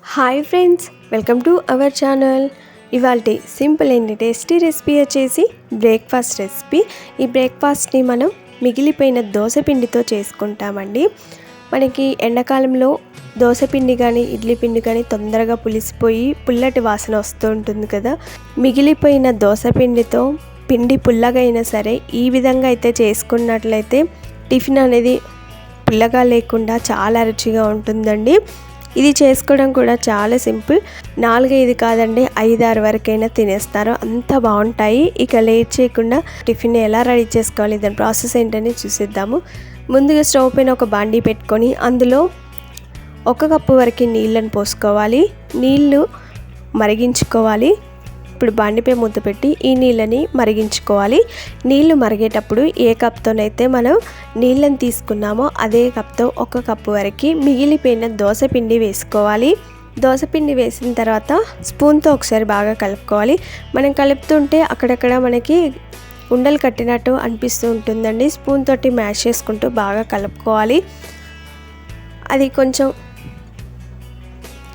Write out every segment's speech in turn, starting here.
Hi friends welcome to our channel ఇవాళ simple and tasty recipe వచ్చేసి breakfast recipe ఈ బ్రేక్ఫాస్ట్ని మనం మిగిలిపోయిన దోశపిండితో చేసుకుంటామండి. మనకి ఎండాకాలంలో దోశ పిండి కానీ ఇడ్లీ పిండి కానీ తొందరగా పులిసిపోయి పుల్లటి వాసన వస్తూ ఉంటుంది కదా. మిగిలిపోయిన దోశపిండితో పిండి పుల్లగా అయినా సరే ఈ విధంగా అయితే చేసుకున్నట్లయితే టిఫిన్ అనేది పుల్లగా లేకుండా చాలా రుచిగా ఉంటుందండి. ఇది చేసుకోవడం కూడా చాలా సింపుల్. నాలుగైదు కాదండి ఐదు ఆరు వరకైనా తినేస్తారు. అంత బాగుంటాయి. ఇక లేట్ చేయకుండా టిఫిన్ ఎలా రెడీ చేసుకోవాలి దాని ప్రాసెస్ ఏంటని చూసిద్దాము. ముందుగా స్టవ్ పైన ఒక బాండీ పెట్టుకొని అందులో ఒక కప్పు వరకు నీళ్ళని పోసుకోవాలి. నీళ్ళు మరిగించుకోవాలి. ఇప్పుడు బాండిపై మూత పెట్టి ఈ నీళ్ళని మరిగించుకోవాలి. నీళ్ళు మరిగేటప్పుడు ఏ కప్తోనైతే మనం నీళ్ళని తీసుకున్నామో అదే కప్తో ఒక కప్పు వరకు మిగిలిపోయిన దోశ పిండి వేసుకోవాలి. దోశ పిండి వేసిన తర్వాత స్పూన్తో ఒకసారి బాగా కలుపుకోవాలి. మనం కలుపుతుంటే అక్కడక్కడ మనకి ఉండలు కట్టినట్టు అనిపిస్తూ ఉంటుందండి. స్పూన్ తోటి మ్యాష్ చేసుకుంటూ బాగా కలుపుకోవాలి. అది కొంచెం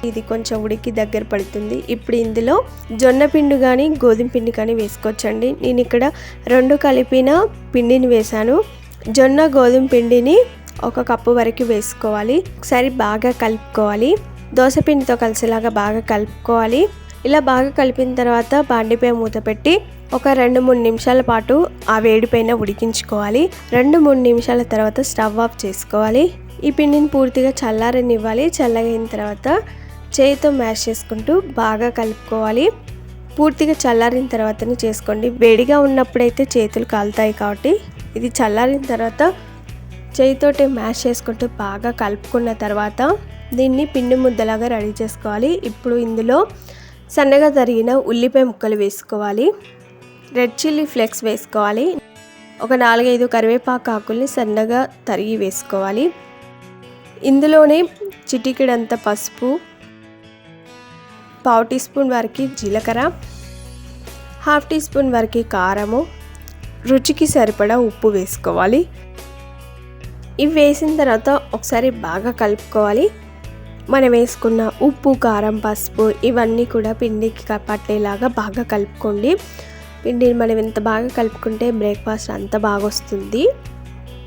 ఇది కొంచెం ఉడికి దగ్గర పడుతుంది. ఇప్పుడు ఇందులో జొన్న పిండి కానీ గోధుమ పిండి కానీ వేసుకోవచ్చండి. నేను ఇక్కడ రెండు కలిపిన పిండిని వేశాను. జొన్న గోధుమ పిండిని ఒక కప్పు వరకు వేసుకోవాలి. ఒకసారి బాగా కలుపుకోవాలి. దోశ పిండితో కలిసేలాగా బాగా కలుపుకోవాలి. ఇలా బాగా కలిపిన తర్వాత బాండిపై మూత పెట్టి ఒక రెండు మూడు నిమిషాల పాటు ఆ వేడిపైన ఉడికించుకోవాలి. రెండు మూడు నిమిషాల తర్వాత స్టవ్ ఆఫ్ చేసుకోవాలి. ఈ పిండిని పూర్తిగా చల్లారనివ్వాలి. చల్లగైన తర్వాత చేయితో మ్యాష్ చేసుకుంటూ బాగా కలుపుకోవాలి. పూర్తిగా చల్లారిన తర్వాతనే చేసుకోండి. వేడిగా ఉన్నప్పుడైతే చేతులు కాలుతాయి కాబట్టి ఇది చల్లారిన తర్వాత చేయితోటి మ్యాష్ చేసుకుంటూ బాగా కలుపుకున్న తర్వాత దీన్ని పిండి ముద్దలాగా రెడీ చేసుకోవాలి. ఇప్పుడు ఇందులో సన్నగా తరిగిన ఉల్లిపాయ ముక్కలు వేసుకోవాలి. రెడ్ చిల్లీ ఫ్లేక్స్ వేసుకోవాలి. ఒక నాలుగైదు కరివేపాకు ఆకుల్ని సన్నగా తరిగి వేసుకోవాలి. ఇందులోనే చిటికెడంత పసుపు పావు టీ స్పూన్ వరకు జీలకర్ర హాఫ్ టీ స్పూన్ వరకు కారము. రుచికి సరిపడా ఉప్పు వేసుకోవాలి. ఇవి వేసిన తర్వాత ఒకసారి బాగా కలుపుకోవాలి. మనం వేసుకున్న ఉప్పు కారం పసుపు ఇవన్నీ కూడా పిండికి పట్టేలాగా బాగా కలుపుకోండి. పిండిని మనం ఎంత బాగా కలుపుకుంటే బ్రేక్ఫాస్ట్ అంత బాగా వస్తుంది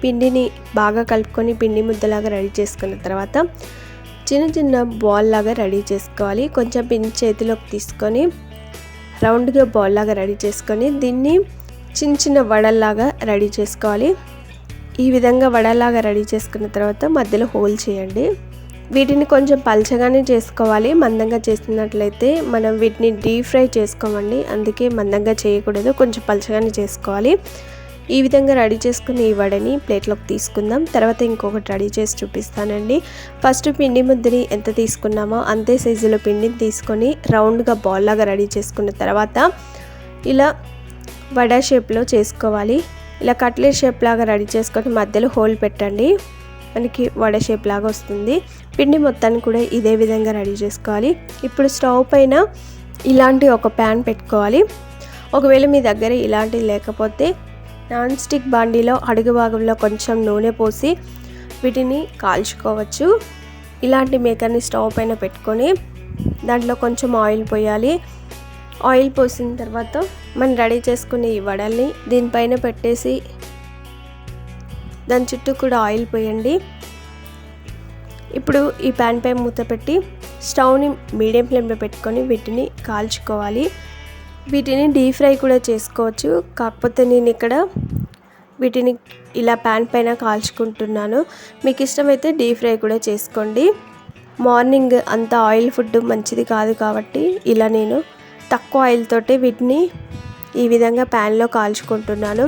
పిండిని బాగా కలుపుకొని పిండి ముద్దలాగా రెడీ చేసుకున్న తర్వాత చిన్న చిన్న బాల్ లాగా రెడీ చేసుకోవాలి. కొంచెం పిండి చేతిలోకి తీసుకొని రౌండ్గా బాల్ లాగా రెడీ చేసుకొని దీన్ని చిన్న చిన్న వడల్లాగా రెడీ చేసుకోవాలి. ఈ విధంగా వడలాగా రెడీ చేసుకున్న తర్వాత మధ్యలో హోల్ చేయండి. వీటిని కొంచెం పల్చగానే చేసుకోవాలి. మందంగా చేసినట్లయితే మనం వీటిని డీప్ ఫ్రై చేసుకోమండి. అందుకే మందంగా చేయకూడదు. కొంచెం పల్చగానే చేసుకోవాలి. ఈ విధంగా రెడీ చేసుకుని ఈ వడని ప్లేట్లోకి తీసుకుందాం. తర్వాత ఇంకొకటి రెడీ చేసి చూపిస్తానండి. ఫస్ట్ పిండి ముద్దని ఎంత తీసుకున్నామో అంతే సైజులో పిండిని తీసుకొని రౌండ్గా బాల్ లాగా రెడీ చేసుకున్న తర్వాత ఇలా వడ షేప్లో చేసుకోవాలి. ఇలా కట్లెట్ షేప్ లాగా రెడీ చేసుకొని మధ్యలో హోల్ పెట్టండి. మనకి వడ షేప్ లాగా వస్తుంది. పిండి మొత్తాన్ని కూడా ఇదే విధంగా రెడీ చేసుకోవాలి. ఇప్పుడు స్టవ్ పైన ఇలాంటి ఒక ప్యాన్ పెట్టుకోవాలి. ఒకవేళ మీ దగ్గర ఇలాంటివి లేకపోతే నాన్ స్టిక్ బాండీలో అడుగు భాగంలో కొంచెం నూనె పోసి వీటిని కాల్చుకోవచ్చు. ఇలాంటి మేకర్ని స్టవ్ పైన పెట్టుకొని దాంట్లో కొంచెం ఆయిల్ పోయాలి. ఆయిల్ పోసిన తర్వాత మనం రెడీ చేసుకునే ఈ వడల్ని దీనిపైన పెట్టేసి దాని చుట్టూ కూడా ఆయిల్ పోయండి. ఇప్పుడు ఈ ప్యాన్ పై మూత పెట్టి స్టవ్ని మీడియం ఫ్లేమ్లో పెట్టుకొని వీటిని కాల్చుకోవాలి. వీటిని డీప్ ఫ్రై కూడా చేసుకోవచ్చు. కాకపోతే నేను ఇక్కడ వీటిని ఇలా ప్యాన్ పైన కాల్చుకుంటున్నాను. మీకు ఇష్టమైతే డీప్ ఫ్రై కూడా చేసుకోండి. మార్నింగ్ అంత ఆయిల్ ఫుడ్ మంచిది కాదు కాబట్టి ఇలా నేను తక్కువ ఆయిల్ తోటి వీటిని ఈ విధంగా ప్యాన్లో కాల్చుకుంటున్నాను.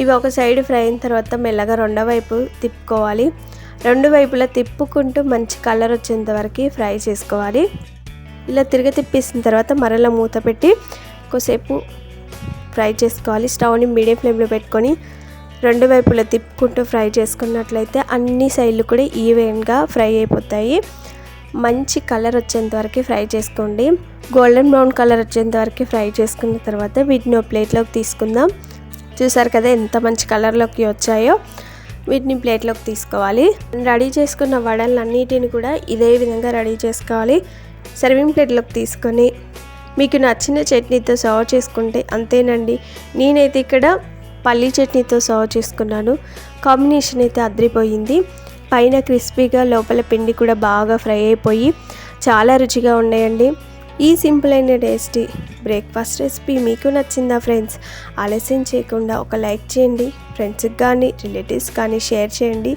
ఇవి ఒక సైడ్ ఫ్రై అయిన తర్వాత మెల్లగా రెండో వైపు తిప్పుకోవాలి. రెండు వైపులా తిప్పుకుంటూ మంచి కలర్ వచ్చేంత వరకు ఫ్రై చేసుకోవాలి. ఇలా తిరిగి తిప్పేసిన తర్వాత మరలా మూత పెట్టి ఎక్కువసేపు ఫ్రై చేసుకోవాలి. స్టవ్ని మీడియం ఫ్లేమ్లో పెట్టుకొని రెండు వైపులా తిప్పుకుంటూ ఫ్రై చేసుకున్నట్లయితే అన్ని సైడ్లు కూడా ఈవెన్గా ఫ్రై అయిపోతాయి. మంచి కలర్ వచ్చేంత వరకు ఫ్రై చేసుకోండి. గోల్డెన్ బ్రౌన్ కలర్ వచ్చేంత వరకు ఫ్రై చేసుకున్న తర్వాత వీటిని ప్లేట్లోకి తీసుకుందాం. చూసారు కదా ఎంత మంచి కలర్లోకి వచ్చాయో. వీటిని ప్లేట్లోకి తీసుకోవాలి. రెడీ చేసుకున్న వడలన్నిటిని కూడా ఇదే విధంగా రెడీ చేసుకోవాలి. సర్వింగ్ ప్లేట్లోకి తీసుకొని మీకు నచ్చిన చట్నీతో సర్వ్ చేసుకుంటే అంతేనండి. నేనైతే ఇక్కడ పల్లీ చట్నీతో సర్వ్ చేసుకున్నాను. కాంబినేషన్ అయితే అద్రిపోయింది. పైన క్రిస్పీగా లోపల పిండి కూడా బాగా ఫ్రై అయిపోయి చాలా రుచిగా ఉన్నాయండి. ఈ సింపుల్ అయిన టేస్టీ బ్రేక్ఫాస్ట్ రెసిపీ మీకు నచ్చిందా ఫ్రెండ్స్? ఆలస్యం చేయకుండా ఒక లైక్ చేయండి. ఫ్రెండ్స్కి కానీ రిలేటివ్స్ కానీ షేర్ చేయండి.